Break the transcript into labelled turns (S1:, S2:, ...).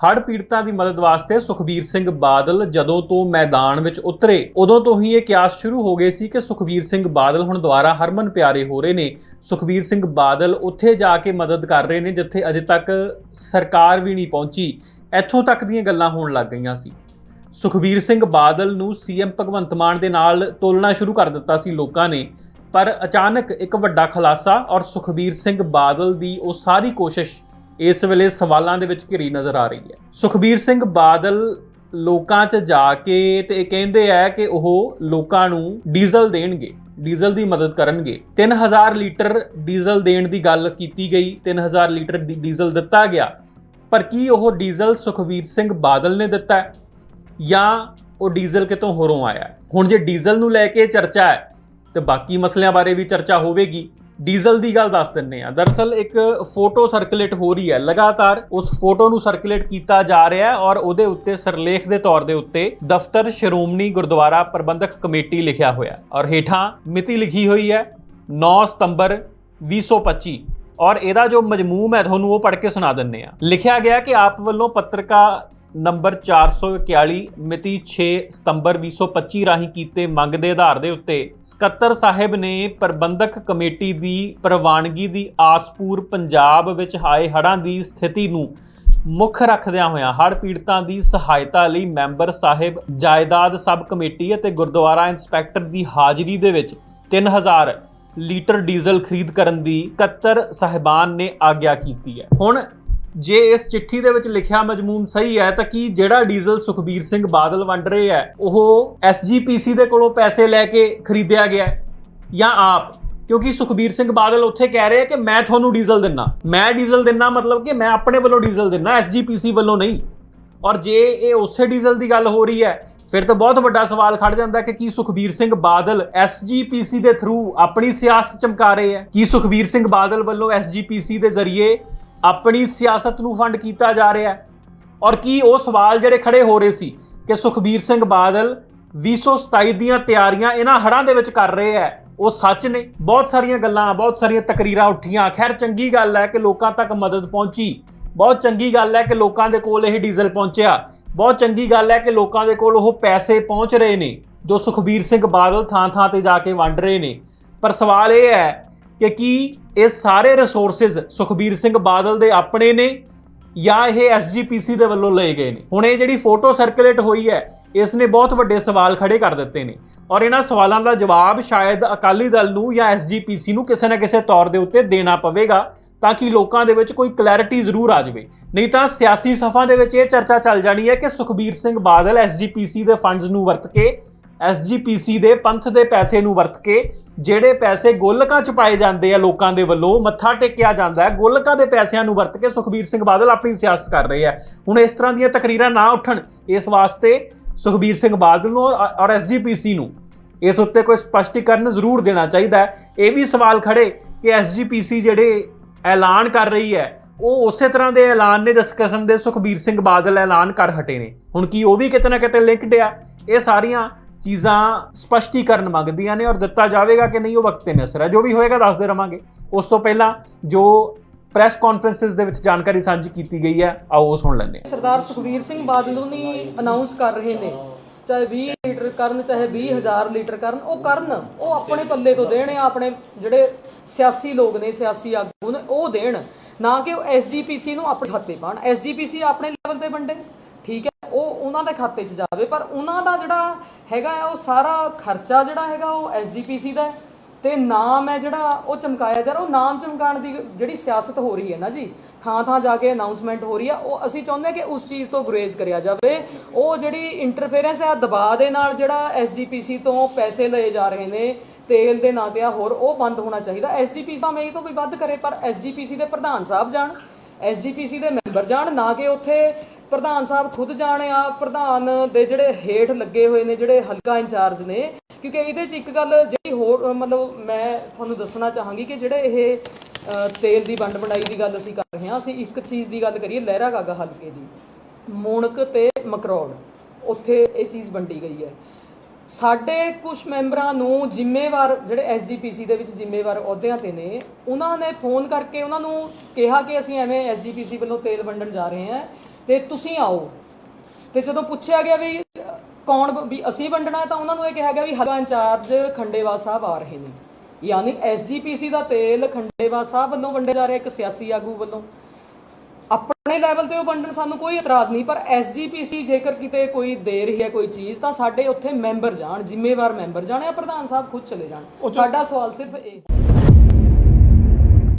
S1: ਹੜ੍ਹ ਪੀੜਤਾਂ ਦੀ ਮਦਦ ਵਾਸਤੇ ਸੁਖਬੀਰ ਸਿੰਘ ਬਾਦਲ ਜਦੋਂ ਤੋਂ ਮੈਦਾਨ ਵਿੱਚ ਉਤਰੇ, ਉਦੋਂ ਤੋਂ ਹੀ ਇਹ ਕਿਆਸ ਸ਼ੁਰੂ ਹੋ ਗਏ ਸੀ ਕਿ ਸੁਖਬੀਰ ਸਿੰਘ ਬਾਦਲ ਹੁਣ ਦੁਬਾਰਾ ਹਰਮਨ ਪਿਆਰੇ ਹੋ ਰਹੇ ਨੇ। ਸੁਖਬੀਰ ਸਿੰਘ ਬਾਦਲ ਉੱਥੇ ਜਾ ਕੇ ਮਦਦ ਕਰ ਰਹੇ ਨੇ, ਜਿੱਥੇ ਅਜੇ ਤੱਕ ਸਰਕਾਰ ਵੀ ਨਹੀਂ ਪਹੁੰਚੀ। ਇੱਥੋਂ ਤੱਕ ਦੀਆਂ ਗੱਲਾਂ ਹੋਣ ਲੱਗ ਗਈਆਂ ਸੀ। ਸੁਖਬੀਰ ਸਿੰਘ ਬਾਦਲ ਨੂੰ ਸੀਐਮ ਭਗਵੰਤ ਮਾਨ ਦੇ ਨਾਲ ਤੋਲਣਾ ਸ਼ੁਰੂ ਕਰ ਦਿੱਤਾ ਸੀ ਲੋਕਾਂ ਨੇ, ਪਰ ਅਚਾਨਕ ਇੱਕ ਵੱਡਾ ਖੁਲਾਸਾ ਔਰ ਸੁਖਬੀਰ ਸਿੰਘ ਬਾਦਲ ਦੀ ਉਹ ਸਾਰੀ ਕੋਸ਼ਿਸ਼ ਇਸ ਵੇਲੇ ਸਵਾਲਾਂ ਦੇ ਵਿੱਚ ਘਿਰੀ ਨਜ਼ਰ ਆ ਰਹੀ ਹੈ। ਸੁਖਬੀਰ ਸਿੰਘ ਬਾਦਲ ਲੋਕਾਂ 'ਚ ਜਾ ਕੇ ਤੇ ਇਹ ਕਹਿੰਦੇ ਆ ਕਿ ਉਹ ਲੋਕਾਂ ਨੂੰ ਡੀਜ਼ਲ ਦੇਣਗੇ, ਡੀਜ਼ਲ ਦੀ ਮਦਦ ਕਰਨਗੇ। 3000 ਲੀਟਰ ਡੀਜ਼ਲ ਦੇਣ ਦੀ ਗੱਲ ਕੀਤੀ ਗਈ 3000 ਲੀਟਰ ਦੀ ਡੀਜ਼ਲ ਦਿੱਤਾ ਗਿਆ। ਪਰ ਕੀ ਉਹ ਡੀਜ਼ਲ ਸੁਖਬੀਰ ਸਿੰਘ ਬਾਦਲ ਨੇ ਦਿੱਤਾ ਜਾਂ ਉਹ ਡੀਜ਼ਲ ਕਿਤੋਂ ਹੋਰੋਂ ਆਇਆ ਹੁਣ ਜੇ ਡੀਜ਼ਲ ਨੂੰ ਲੈ ਕੇ ਚਰਚਾ ਹੈ, ਤੇ ਬਾਕੀ ਮਸਲਿਆਂ ਬਾਰੇ ਵੀ ਚਰਚਾ ਹੋਵੇਗੀ। ਡੀਜ਼ਲ ਦੀ ਗੱਲ ਦੱਸ ਦਿੰਨੇ ਆ ਦਰਅਸਲ ਇੱਕ ਫੋਟੋ ਸਰਕੂਲੇਟ ਹੋ ਰਹੀ ਹੈ। ਲਗਾਤਾਰ ਉਸ ਫੋਟੋ ਨੂੰ ਸਰਕੂਲੇਟ ਕੀਤਾ ਜਾ ਰਿਹਾ ਹੈ ਔਰ ਉਹਦੇ ਉੱਤੇ ਸਰਲੇਖ ਦੇ ਤੌਰ ਦੇ ਉੱਤੇ ਦਫ਼ਤਰ ਸ਼੍ਰੋਮਣੀ ਗੁਰਦੁਆਰਾ ਪ੍ਰਬੰਧਕ ਕਮੇਟੀ ਲਿਖਿਆ ਹੋਇਆ ਔਰ ਹੇਠਾਂ ਮਿਤੀ ਲਿਖੀ ਹੋਈ ਹੈ 9 ਸਤੰਬਰ 2025 ਔਰ ਇਹਦਾ ਜੋ ਮਜਮੂਮ ਹੈ, ਤੁਹਾਨੂੰ ਉਹ ਪੜ੍ਹ ਕੇ ਸੁਣਾ ਦਿੰਨੇ ਆ ਲਿਖਿਆ ਗਿਆ ਕਿ ਆਪ ਵੱਲੋਂ ਪੱਤਰਕਾਰ ਨੰਬਰ 441 ਮਿਤੀ 6 ਸਤੰਬਰ 2025 ਰਾਹੀਂ ਕੀਤੇ ਮੰਗ ਦੇ ਆਧਾਰ ਦੇ ਉੱਤੇ ਸਕੱਤਰ ਸਾਹਿਬ ਨੇ ਪ੍ਰਬੰਧਕ ਕਮੇਟੀ ਦੀ ਪ੍ਰਵਾਨਗੀ ਦੀ ਆਸਪੂਰ ਪੰਜਾਬ ਵਿੱਚ ਆਏ ਹੜ੍ਹਾਂ ਦੀ ਸਥਿਤੀ ਨੂੰ ਮੁੱਖ ਰੱਖਦਿਆਂ ਹੋਇਆਂ ਹੜ੍ਹ ਪੀੜਤਾਂ ਦੀ ਸਹਾਇਤਾ ਲਈ ਮੈਂਬਰ ਸਾਹਿਬ, ਜਾਇਦਾਦ ਸਬ ਕਮੇਟੀ ਅਤੇ ਗੁਰਦੁਆਰਾ ਇੰਸਪੈਕਟਰ ਦੀ ਹਾਜ਼ਰੀ ਦੇ ਵਿੱਚ 3000 ਲੀਟਰ ਡੀਜ਼ਲ ਖਰੀਦ ਕਰਨ ਦੀ ਸਕੱਤਰ ਸਾਹਿਬਾਨ ਨੇ ਆਗਿਆ ਕੀਤੀ ਹੈ। ਹੁਣ ਜੇ ਇਸ ਚਿੱਠੀ ਦੇ ਵਿੱਚ ਲਿਖਿਆ ਮਜਮੂਮ ਸਹੀ ਹੈ, ਤਾਂ ਕੀ ਜਿਹੜਾ ਡੀਜ਼ਲ ਸੁਖਬੀਰ ਸਿੰਘ ਬਾਦਲ ਵੰਡ ਰਹੇ ਹੈ, ਉਹ ਐਸਜੀਪੀਸੀ ਦੇ ਕੋਲੋਂ ਪੈਸੇ ਲੈ ਕੇ ਖਰੀਦਿਆ ਗਿਆ ਹੈ ਜਾਂ ਆਪ? ਕਿਉਂਕਿ ਸੁਖਬੀਰ ਸਿੰਘ ਬਾਦਲ ਉੱਥੇ ਕਹਿ ਰਹੇ ਕਿ ਮੈਂ ਤੁਹਾਨੂੰ ਡੀਜ਼ਲ ਦਿੰਨਾ। ਮੈਂ ਡੀਜ਼ਲ ਦਿੰਨਾ ਮਤਲਬ ਕਿ ਮੈਂ ਆਪਣੇ ਵੱਲੋਂ ਡੀਜ਼ਲ ਦਿੰਨਾ ਐਸਜੀਪੀਸੀ ਵੱਲੋਂ ਨਹੀਂ। ਔਰ ਜੇ ਇਹ ਉਸੇ ਡੀਜ਼ਲ ਦੀ ਗੱਲ ਹੋ ਰਹੀ ਹੈ, ਫਿਰ ਤਾਂ ਬਹੁਤ ਵੱਡਾ ਸਵਾਲ ਖੜ ਜਾਂਦਾ ਕਿ ਕੀ ਸੁਖਬੀਰ ਸਿੰਘ ਬਾਦਲ ਐਸਜੀਪੀਸੀ ਦੇ ਥਰੂ ਆਪਣੀ ਸਿਆਸਤ ਚਮਕਾ ਰਹੇ ਹੈ? ਕੀ ਸੁਖਬੀਰ ਸਿੰਘ ਬਾਦਲ ਵੱਲੋਂ ਐਸਜੀਪੀਸੀ ਦੇ ਜ਼ਰੀਏ ਆਪਣੀ ਸਿਆਸਤ ਨੂੰ ਫੰਡ ਕੀਤਾ ਜਾ ਰਿਹਾ ਹੈ। ਔਰ ਕੀ ਉਹ ਸਵਾਲ ਜਿਹੜੇ ਖੜੇ ਹੋ ਰਹੇ ਸੀ ਕਿ ਸੁਖਬੀਰ ਸਿੰਘ ਬਾਦਲ 2027 ਦੀਆਂ ਤਿਆਰੀਆਂ ਇਹਨਾਂ ਹੜ੍ਹਾਂ ਦੇ ਵਿੱਚ ਕਰ ਰਹੇ ਹੈ, ਉਹ ਸੱਚ ਨੇ? ਬਹੁਤ ਸਾਰੀਆਂ ਗੱਲਾਂ, ਬਹੁਤ ਸਾਰੀਆਂ ਤਕਰੀਰਾਂ ਉੱਠੀਆਂ। ਖੈਰ, ਚੰਗੀ ਗੱਲ ਹੈ ਕਿ ਲੋਕਾਂ ਤੱਕ ਮਦਦ ਪਹੁੰਚੀ। ਬਹੁਤ ਚੰਗੀ ਗੱਲ ਹੈ ਕਿ ਲੋਕਾਂ ਦੇ ਕੋਲ ਇਹ ਡੀਜ਼ਲ ਪਹੁੰਚਿਆ। ਬਹੁਤ ਚੰਗੀ ਗੱਲ ਹੈ ਕਿ ਲੋਕਾਂ ਦੇ ਕੋਲ ਉਹ ਪੈਸੇ ਪਹੁੰਚ ਰਹੇ ਨੇ, ਜੋ ਸੁਖਬੀਰ ਸਿੰਘ ਬਾਦਲ ਥਾਂ-ਥਾਂ ਤੇ ਜਾ ਕੇ ਵੰਡ ਰਹੇ ਨੇ। ਪਰ ਸਵਾਲ ਇਹ ਹੈ ਕਿ ਕੀ ਇਹ ਸਾਰੇ ਰਿਸੋਰਸਸ ਸੁਖਬੀਰ ਸਿੰਘ ਬਾਦਲ ਦੇ ਆਪਣੇ ਨੇ ਜਾਂ ਇਹ ਐਸਜੀਪੀਸੀ ਦੇ ਵੱਲੋਂ ਲਏ ਗਏ ਨੇ? ਹੁਣ ਇਹ ਜਿਹੜੀ ਫੋਟੋ ਸਰਕੂਲੇਟ ਹੋਈ ਹੈ, ਇਸ ਨੇ ਬਹੁਤ ਵੱਡੇ ਸਵਾਲ ਖੜੇ ਕਰ ਦਿੱਤੇ ਨੇ। ਔਰ ਇਹਨਾਂ ਸਵਾਲਾਂ ਦਾ ਜਵਾਬ ਸ਼ਾਇਦ ਅਕਾਲੀ ਦਲ ਨੂੰ ਜਾਂ ਐਸਜੀਪੀਸੀ ਨੂੰ ਕਿਸੇ ਨਾ ਕਿਸੇ ਤੌਰ ਦੇ ਉੱਤੇ ਦੇਣਾ ਪਵੇਗਾ, ਤਾਂ ਕਿ ਲੋਕਾਂ ਦੇ ਵਿੱਚ ਕੋਈ ਕਲੈਰਿਟੀ ਜ਼ਰੂਰ ਆ ਜਾਵੇ। ਨਹੀਂ ਤਾਂ ਸਿਆਸੀ ਸਫਾ ਦੇ ਵਿੱਚ ਇਹ ਚਰਚਾ ਚੱਲ ਜਾਣੀ ਹੈ ਕਿ ਸੁਖਬੀਰ ਸਿੰਘ ਬਾਦਲ ਐਸਜੀਪੀਸੀ ਦੇ ਫੰਡਸ ਨੂੰ ਵਰਤ ਕੇ ਐਸਜੀਪੀਸੀ ਦੇ ਪੰਥ ਦੇ ਪੈਸੇ ਨੂੰ ਵਰਤ ਕੇ ਜਿਹੜੇ ਪੈਸੇ ਗੋਲਕਾਂ ਚ ਪਾਏ ਜਾਂਦੇ ਆ ਲੋਕਾਂ ਦੇ ਵੱਲੋਂ, ਮੱਥਾ ਟੇਕਿਆ ਜਾਂਦਾ ਹੈ। ਗੋਲਕਾਂ ਦੇ ਪੈਸਿਆਂ ਨੂੰ ਵਰਤ ਕੇ ਸੁਖਬੀਰ ਸਿੰਘ ਬਾਦਲ ਆਪਣੀ ਸਿਆਸਤ ਕਰ ਰਹੇ ਆ। ਹੁਣ ਇਸ ਤਰ੍ਹਾਂ ਦੀਆਂ ਤਕਰੀਰਾਂ ਨਾ ਉੱਠਣ, ਇਸ ਵਾਸਤੇ ਸੁਖਬੀਰ ਸਿੰਘ ਬਾਦਲ ਨੂੰ ਔਰ ਔਰ ਐਸਜੀਪੀਸੀ ਨੂੰ ਇਸ ਉੱਤੇ ਕੋਈ ਸਪਸ਼ਟੀਕਰਨ ਜ਼ਰੂਰ ਦੇਣਾ ਚਾਹੀਦਾ ਹੈ। ਇਹ ਵੀ ਸਵਾਲ ਖੜੇ ਕਿ ਐਸਜੀਪੀਸੀ ਜਿਹੜੇ ਐਲਾਨ ਕਰ ਰਹੀ ਹੈ, ਉਹ ਉਸੇ ਤਰ੍ਹਾਂ ਦੇ ਐਲਾਨ ਨੇ ਜਿਸ ਕਿਸਮ ਦੇ ਸੁਖਬੀਰ ਸਿੰਘ ਬਾਦਲ ਐਲਾਨ ਕਰ ਹਟੇ ਨੇ। ਹੁਣ ਕੀ ਉਹ ਵੀ ਕਿਤੇ ਨਾ ਕਿਤੇ ਲਿੰਕਡ ਆ? ਇਹ ਸਾਰੀਆਂ ਚੀਜ਼ਾਂ ਸਪਸ਼ਟੀਕਰਨ ਮੰਗਦੀਆਂ ਨੇ ਔਰ ਦਿੱਤਾ ਜਾਵੇਗਾ ਕਿ ਨਹੀਂ ਉਹ ਵਕਤ ਤੇ ਨਸਰ ਹੈ। ਜੋ ਵੀ ਹੋਏਗਾ ਦੱਸਦੇ ਰਵਾਂਗੇ। ਉਸ ਤੋਂ ਪਹਿਲਾਂ ਜੋ ਪ੍ਰੈਸ ਕਾਨਫਰੰਸਿਸ ਦੇ ਵਿੱਚ ਜਾਣਕਾਰੀ ਸਾਂਝੀ ਕੀਤੀ ਗਈ ਹੈ, ਆਓ ਉਹ ਸੁਣ ਲੈਂਦੇ ਹਾਂ।
S2: ਸਰਦਾਰ ਸੁਖਬੀਰ ਸਿੰਘ ਬਾਦਲ ਉਹਨੀ ਅਨਾਉਂਸ ਕਰ ਰਹੇ ਨੇ। ਚਾਹੇ 20 ਲੀਟਰ ਕਰਨ, ਚਾਹੇ 20000 ਲੀਟਰ ਕਰਨ, ਉਹ ਕਰਨ। ਉਹ ਆਪਣੇ ਪੱਲੇ ਤੋਂ ਦੇਣ ਆ ਆਪਣੇ ਜਿਹੜੇ ਸਿਆਸੀ ਲੋਕ ਨੇ, ਸਿਆਸੀ ਆਗੂ ਨੇ, ਉਹ ਦੇਣ। ਨਾ ਕਿ ਉਹ ਐਸਜੀਪੀਸੀ ਨੂੰ ਆਪਣੇ ਖਾਤੇ ਪਾਣ ਐਸਜੀਪੀਸੀ ਆਪਣੇ ਲੈਵਲ ਤੇ ਵੰਡੇ। ਠੀਕ ਹੈ? ਉਹ ਉਹਨਾਂ ਦੇ ਖਾਤੇ 'ਚ ਜਾਵੇ, ਪਰ ਉਹਨਾਂ ਦਾ ਜਿਹੜਾ ਹੈਗਾ ਉਹ ਸਾਰਾ ਖਰਚਾ ਜਿਹੜਾ ਹੈਗਾ ਉਹ ਐਸਜੀਪੀਸੀ ਦਾ ਹੈ ਤੇ ਨਾਮ ਹੈ ਜਿਹੜਾ ਉਹ ਚਮਕਾਇਆ ਜਾ ਰਿਹਾ, ਉਹ ਨਾਮ ਚਮਕਾਉਣ ਦੀ ਜਿਹੜੀ ਸਿਆਸਤ ਹੋ ਰਹੀ ਹੈ ਨਾ ਜੀ ਥਾਂ ਥਾਂ ਜਾ ਕੇ ਅਨਾਉਂਸਮੈਂਟ ਹੋ ਰਹੀ ਆ ਉਹ ਅਸੀਂ ਚਾਹੁੰਦੇ ਹਾਂ ਕਿ ਉਸ ਚੀਜ਼ ਤੋਂ ਗੁਰੇਜ਼ ਕਰਿਆ ਜਾਵੇ। ਉਹ ਜਿਹੜੀ ਇੰਟਰਫੇਰੈਂਸ ਹੈ ਦਬਾਅ ਦੇ ਨਾਲ ਜਿਹੜਾ ਐਸਜੀਪੀਸੀ ਤੋਂ ਪੈਸੇ ਲਏ ਜਾ ਰਹੇ ਨੇ, ਤੇਲ ਦੇ ਨਾਂ ਤੇ ਆ ਹੋਰ, ਉਹ ਬੰਦ ਹੋਣਾ ਚਾਹੀਦਾ। ਐਸਜੀਪੀਸੀ ਭਾਵੇਂ ਇਹ ਤੋਂ ਵੀ ਵੱਧ ਕਰੇ, ਪਰ ਐਸਜੀਪੀਸੀ ਦੇ ਪ੍ਰਧਾਨ ਸਾਹਿਬ ਜਾਣ ਐਸਜੀਪੀਸੀ ਦੇ ਮੈਂਬਰ ਜਾਣ, ਨਾ ਕਿ ਉੱਥੇ ਪ੍ਰਧਾਨ ਸਾਹਿਬ ਖੁਦ ਜਾਣ ਆ, ਪ੍ਰਧਾਨ ਦੇ ਜਿਹੜੇ ਹੇਠ ਲੱਗੇ ਹੋਏ ਨੇ, ਜਿਹੜੇ ਹਲਕਾ ਇੰਚਾਰਜ ਨੇ, ਕਿਉਂਕਿ ਇਹਦੇ 'ਚ ਇੱਕ ਗੱਲ ਜਿਹੜੀ ਹੋਰ, ਮਤਲਬ ਮੈਂ ਤੁਹਾਨੂੰ ਦੱਸਣਾ ਚਾਹਾਂਗੀ ਕਿ ਜਿਹੜੇ ਇਹ ਤੇਲ ਦੀ ਵੰਡ ਵੰਡਾਈ ਦੀ ਗੱਲ ਅਸੀਂ ਕਰ ਰਹੇ ਹਾਂ, ਅਸੀਂ ਇੱਕ ਚੀਜ਼ ਦੀ ਗੱਲ ਕਰੀਏ, ਲਹਿਰਾ ਗਾਗਾ ਹਲਕੇ ਦੀ। ਮੂਣਕ ਤੇ ਮਕਰੌੜ, ਉੱਥੇ ਇਹ ਚੀਜ਼ ਵੰਡੀ ਗਈ ਹੈ। ਸਾਡੇ ਕੁਝ ਮੈਂਬਰਾਂ ਨੂੰ ਜ਼ਿੰਮੇਵਾਰ, ਜਿਹੜੇ ਐਸਜੀਪੀਸੀ ਦੇ ਵਿੱਚ ਜ਼ਿੰਮੇਵਾਰ ਅਹੁਦਿਆਂ ਤੇ ਨੇ, ਉਹਨਾਂ ਨੇ ਫੋਨ ਕਰਕੇ ਉਹਨਾਂ ਨੂੰ ਕਿਹਾ ਕਿ ਅਸੀਂ ਐਵੇਂ ਐਸਜੀਪੀਸੀ ਵੱਲੋਂ ਤੇਲ ਵੰਡਣ ਜਾ ਰਹੇ ਹਾਂ। ਤੇ ਤੁਸੀਂ ਆਓ। ਤੇ ਜਦੋਂ ਪੁੱਛਿਆ ਗਿਆ ਵੀ ਕੌਣ ਵੀ ਅਸੀਂ ਵੰਡਣਾ ਤਾਂ ਉਹਨਾਂ ਨੂੰ ਇਹ ਕਿਹਾ ਗਿਆ ਵੀ ਹਲਕਾ ਇੰਚਾਰਜ ਖੰਡੇਵਾ ਸਾਹਿਬ ਆ ਰਹੇ ਨੇ। ਯਾਨੀ ਐਸਜੀਪੀਸੀ ਦਾ ਤੇਲ ਖੰਡੇਵਾ ਸਾਹਿਬ ਵੱਲੋਂ ਵੰਡਿਆ ਜਾ ਰਿਹਾ ਇੱਕ ਸਿਆਸੀ ਆਗੂ ਵੱਲੋਂ। ਆਪਣੇ ਲੈਵਲ ਤੇ ਉਹ ਵੰਡਣ ਸਾਨੂੰ ਕੋਈ ਇਤਰਾਜ਼ ਨਹੀਂ ਪਰ ਐਸਜੀਪੀਸੀ ਜੇਕਰ ਕਿਤੇ ਕੋਈ ਦੇ ਰਹੀ ਹੈ ਕੋਈ ਚੀਜ਼ ਤਾਂ ਸਾਡੇ ਉੱਥੇ ਮੈਂਬਰ ਜਾਣ ਜ਼ਿੰਮੇਵਾਰ ਮੈਂਬਰ ਜਾਣ ਜਾਂ ਪ੍ਰਧਾਨ ਸਾਹਿਬ ਖੁਦ ਚਲੇ ਜਾਣ। ਸਾਡਾ ਸਵਾਲ ਸਿਰਫ ਇਹ